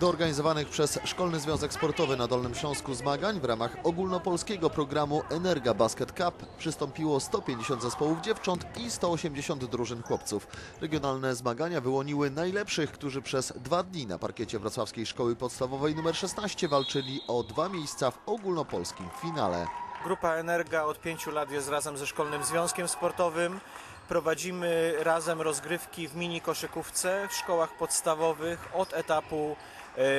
Do organizowanych przez Szkolny Związek Sportowy na Dolnym Śląsku zmagań w ramach ogólnopolskiego programu Energa Basket Cup przystąpiło 150 zespołów dziewcząt i 180 drużyn chłopców. Regionalne zmagania wyłoniły najlepszych, którzy przez dwa dni na parkiecie Wrocławskiej Szkoły Podstawowej nr 16 walczyli o dwa miejsca w ogólnopolskim finale. Grupa Energa od pięciu lat jest razem ze Szkolnym Związkiem Sportowym. Prowadzimy razem rozgrywki w mini koszykówce w szkołach podstawowych od etapu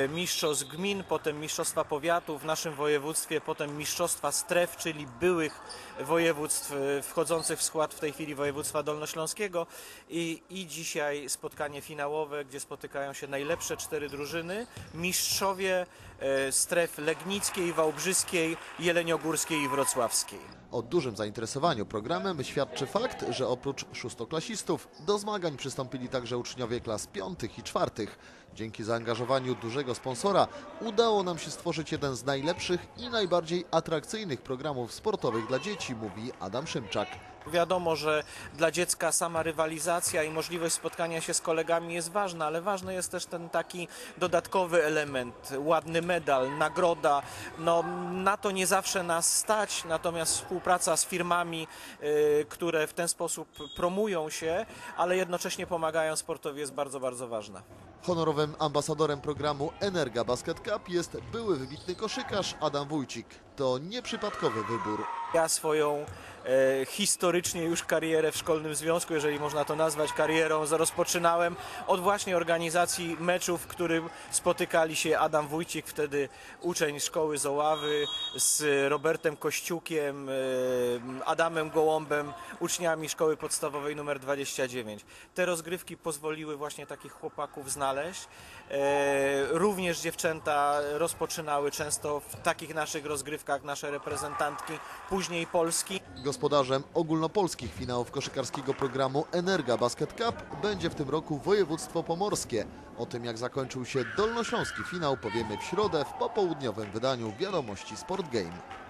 mistrzostw gmin, potem mistrzostwa powiatu w naszym województwie, potem mistrzostwa stref, czyli byłych województw e, wchodzących w skład w tej chwili województwa dolnośląskiego i, i dzisiaj spotkanie finałowe, gdzie spotykają się najlepsze cztery drużyny, mistrzowie e, stref legnickiej, wałbrzyskiej, jeleniogórskiej i wrocławskiej. O dużym zainteresowaniu programem świadczy fakt, że oprócz szóstoklasistów do zmagań przystąpili także uczniowie klas piątych i czwartych. Dzięki zaangażowaniu dużego sponsora udało nam się stworzyć jeden z najlepszych i najbardziej atrakcyjnych programów sportowych dla dzieci, mówi Adam Szymczak. Wiadomo, że dla dziecka sama rywalizacja i możliwość spotkania się z kolegami jest ważna, ale ważny jest też ten taki dodatkowy element, ładny medal, nagroda. No, na to nie zawsze nas stać, natomiast współpraca z firmami, y, które w ten sposób promują się, ale jednocześnie pomagają sportowi jest bardzo, bardzo ważna. Honorowym ambasadorem programu Energa Basket Cup jest były wybitny koszykarz Adam Wójcik. To nieprzypadkowy wybór. Ja swoją historycznie już karierę w szkolnym związku, jeżeli można to nazwać karierą, rozpoczynałem od właśnie organizacji meczów, w którym spotykali się Adam Wójcik, wtedy uczeń szkoły z Oławy, z Robertem Kościukiem, e, Adamem Gołąbem, uczniami szkoły podstawowej numer 29. Te rozgrywki pozwoliły właśnie takich chłopaków znaleźć. E, również dziewczęta rozpoczynały często w takich naszych rozgrywkach nasze reprezentantki, później Polski. Gospodarzem ogólnopolskich finałów koszykarskiego programu Energa Basket Cup będzie w tym roku województwo pomorskie. O tym jak zakończył się dolnośląski finał powiemy w środę w popołudniowym wydaniu Wiadomości Sport Game.